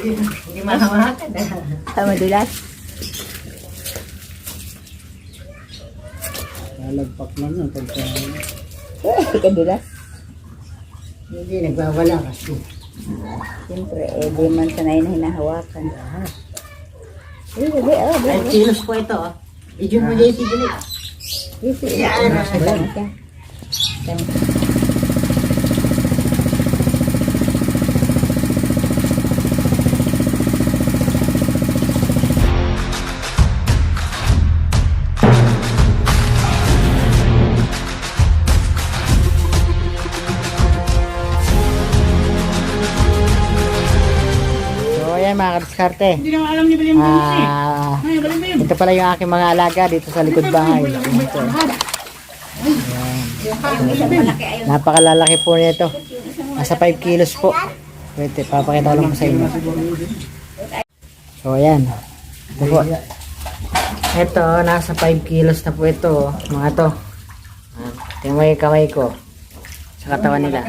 Hindi mahawakan. Ah, madulas. Lalagpak lang yan pagka... Kadulas. Hindi, nagwawala kasi. Siyempre, eh, di man sanay na hinahawakan. Eh, gabi, oh, Ay, gabi. kilos po ito. oh. Idiyon mo dito, dili. Isi, Yan. Tama ka. Tama. So mga kadiskarte. Hindi naman alam niya Bilim Ah, Ay, Bilim. ito pala yung aking mga alaga dito sa likod bahay. Ito. Napakalalaki po nito. Nasa 5 kilos po. Wait, papakita ko lang po sa inyo. So ayan. Ito po. Ito, nasa 5 kilos na po ito. oh. Mga to. Ah, mo yung kamay ko. Sa katawan nila.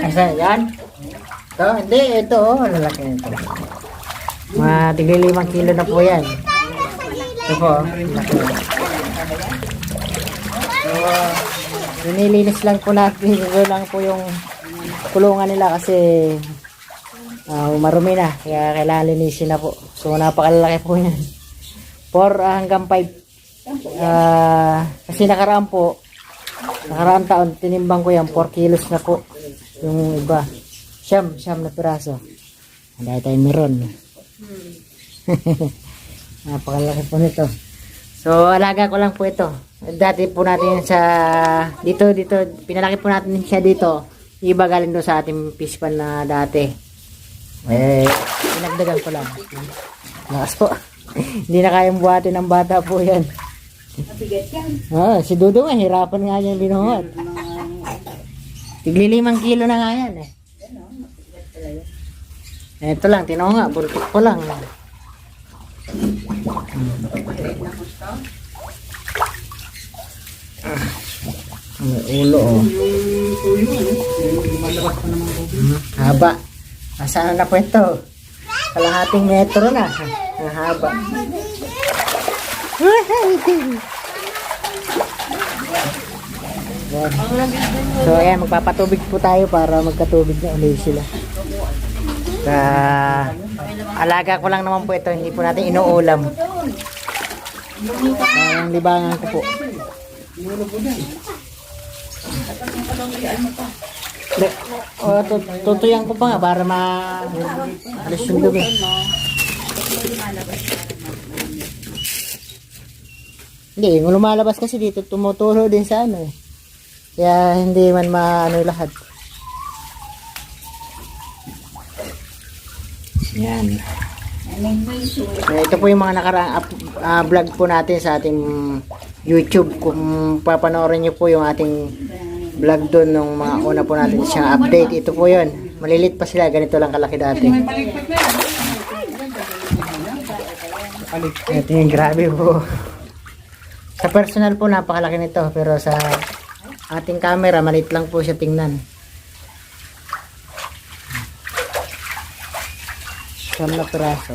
Asa yan? Ito, hindi. Ito, oh. Lalaki nito. Mga tigli limang kilo na po yan. Ito po. oh. Laki. So, lang po natin. Ito lang po yung kulungan nila kasi ah, marumi na. Kaya kailangan linisin na po. So, napakalaki po yan. 4 hanggang 5. Ah, kasi nakaraan po, nakaraan taon, tinimbang ko yan, 4 kilos na po. Yung iba. Siyam, siyam na piraso. Dahil tayo meron. Napakalaki po nito. So, alaga ko lang po ito. Dati po natin sa, dito, dito, pinalaki po natin siya dito. Iba galing doon sa ating fish pan na dati. Eh, pinagdagan ko lang. Lakas po. Hindi na kayang buhatin ng bata po yan. Mabigat yan. Ah, si Dudo nga, hirapan nga niya binuhat. Tigli limang kilo na nga yan eh. Ito lang, tinaw nga, bulkit ko lang. Ang ulo oh. Hmm, Haba. Nasaan na po ito? Kalahating metro na. Ang haba. Yan. So ayan, magpapatubig po tayo para magkatubig na ulit sila. Sa alaga ko lang naman po ito, hindi po natin inuulam. Ang libangan ko po. Hindi, oh, tut- tutuyan ko pa nga para ma alis yung dumi. Hindi, lumalabas kasi dito, tumutulo din sa ano eh. Kaya hindi man maano lahat. Yan. So, ito po yung mga nakaraang ah, vlog po natin sa ating YouTube. Kung papanoorin niyo po yung ating vlog doon nung mga una po natin siyang update. Ito po yun. Malilit pa sila. Ganito lang kalaki dati. Ito yung grabe po. Sa personal po, napakalaki nito. Pero sa ating camera, maliit lang po siya tingnan. Siyam na piraso.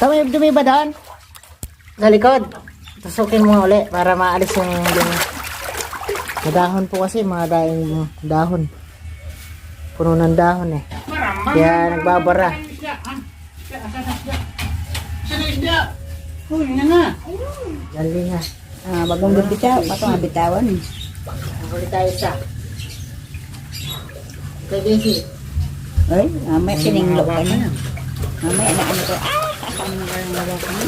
Tama yung dumi ba doon? Sa likod. Tusukin mo uli para maalis yung yung madahon po kasi mga daing dahon. Puno ng dahon eh. Kaya nagbabara. Uy, nga nga. Dali nga. Ah, bagong bibitaw. Pato nga bitawan. Huli tayo sa. Pwede si. Ay, mamaya sininglo ka na. Mamaya na ano ko. Ah, kasama mo lang wala ka na.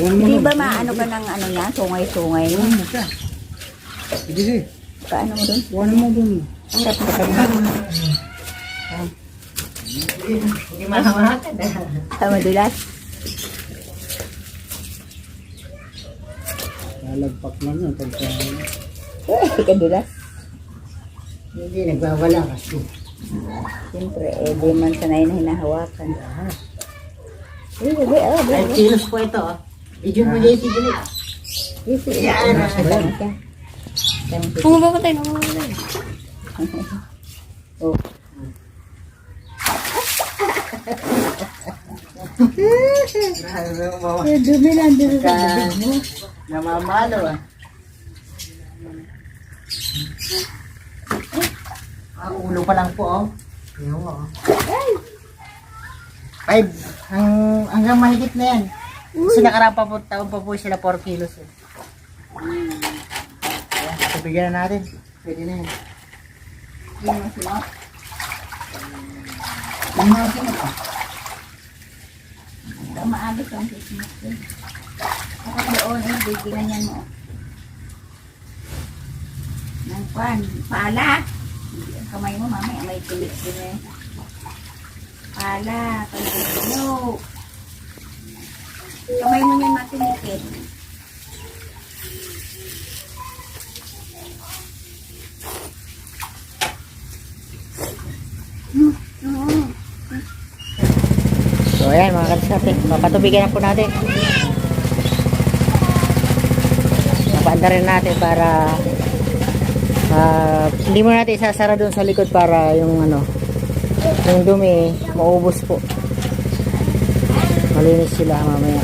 Hindi ba maano ka ng ano yan? Sungay-sungay mo. Sige. Paano mo doon? Ano mo dun? Sarap ka pa Hindi mahawakan. Ah, madulas. Lalagpak lang yan pagka... Eh, kadulas. Hindi, nagwawala kasi. Siyempre, eh, di man sanay na hinahawakan. Eh, gabi, oh, Ay, gabi. kilos po ito. oh. Idiyon mo dito, dili. Isi, Yan. Tama ka. Kung mamatay, mamatay. oh. Eh, dumi lang dito bibig mo. Namamalo ah. Ah, ulo pa lang po oh. Mo oh. Five. Ang, hanggang mahigit na yan. Kasi nakaraan pa po, taon pa po sila 4 kilos eh. Ayan, so bigyan na natin. Pwede na yan. Yung masino. Yung mga sinot ah. Maagos ang Christmas ko. Ako doon, eh, bibigyan yan mo. Nang kwan, pala. Ang kamay mo, mamaya may tulik din eh. Pala, mo. Kamay mo niyan matinikit. So ayan mga kadsate, papatubigan na po natin. Papaanda rin natin para ah, hindi mo natin isasara doon sa likod para yung ano yung dumi maubos po. Malinis sila mamaya.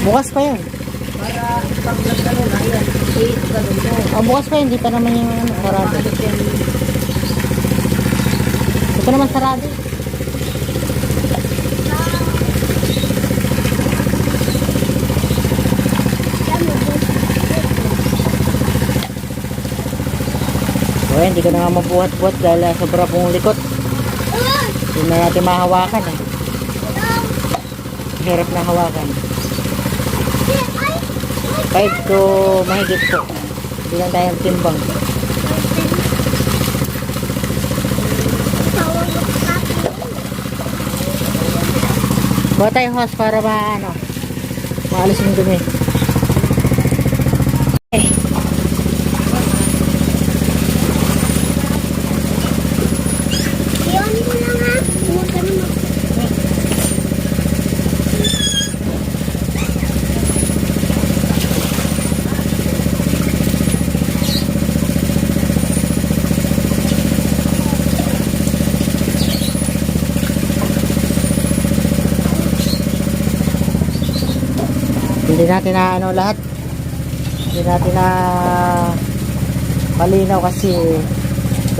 Bukas pa yan. Oh, bukas pa. Hindi pa naman yung ano, sarado. Ito naman sarado. Ayan, hindi ko na nga mabuhat-buhat dahil ah, sobra pong likot. Hindi na natin mahawakan eh. Hirap na hawakan. 5 to mahigit po. Hindi lang tayo timbang. Buha tayo hose para ma ano, maalis yung dumi. Hindi natin na ano lahat. Hindi natin na malinaw kasi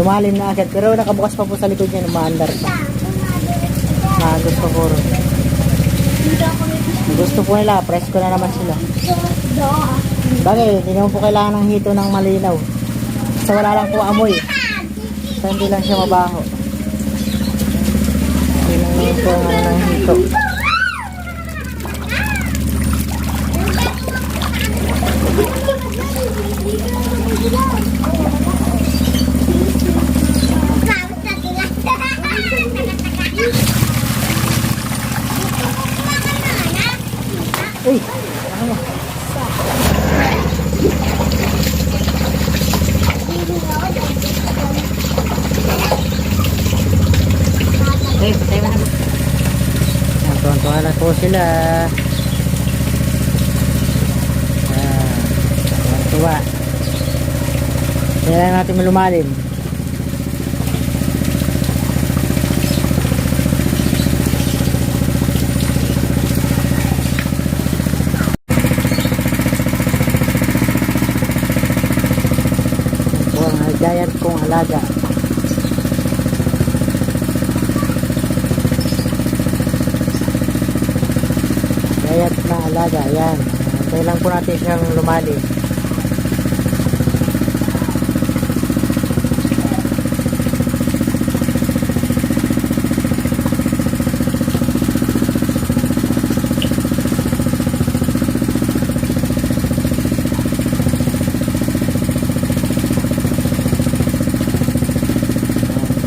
lumalim na agad. Pero nakabukas pa po sa likod niya, umaandar pa. Pa po rin. Gusto po nila, presko na naman sila. Bagay, hindi naman po kailangan ng hito ng malinaw. Kasi wala lang po amoy. Kasi hindi lang siya mabaho. Hindi lang po ang ano hito. Uy! Ano mo? Eh, patay mo na. Ayan, tuwan-tuwa na po sila. Ayan, tuwan-tuwa. Kailangan natin malumalim. po ang giant kong alaga. Giant na alaga, yan. Kailan po natin siyang lumali.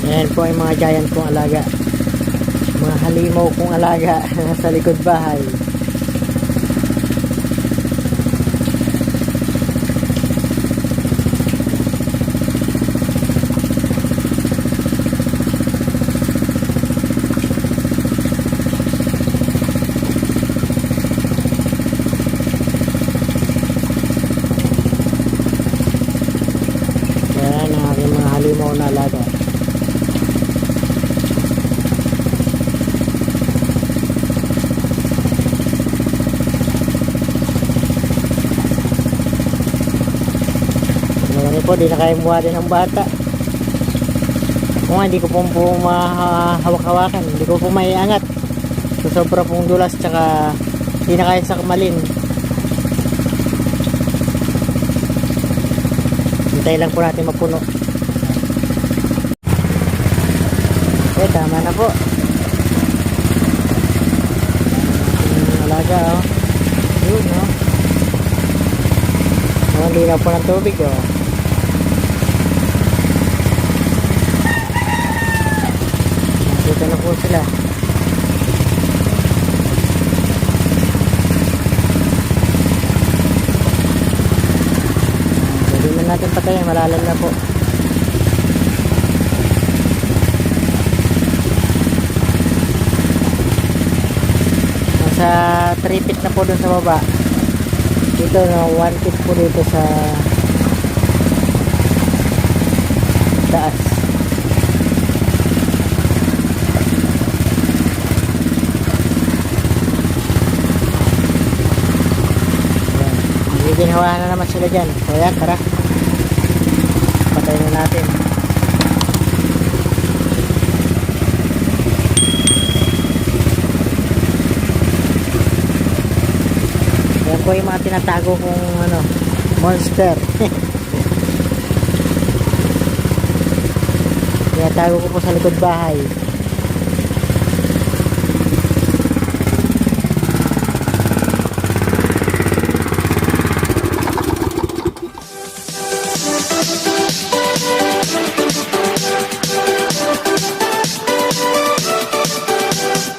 Yan po ay mga giant kong alaga. Mga halimaw kong alaga sa likod bahay. na alaga. Ngayon po, di na kaya muha din ng bata. Kung nga, hindi ko po po mahawak-hawakan. Hindi ko po maiangat. So, sobra pong dulas, tsaka hindi na kaya sa kamalin. Hintay lang po natin mapuno. Eh, tama na po. Ang alaga, oh. Yun, oh. Hindi na po ng tubig, oh. Dito na po sila. Pwede na natin patayin, malalim na po. Nasa 3 feet na po dun sa baba. Dito na 1 feet po dito sa taas. Ginawa na naman sila dyan. So yan, tara. Patayin na natin. Yan po yung mga tinatago kong ano, monster. tinatago ko po sa likod bahay.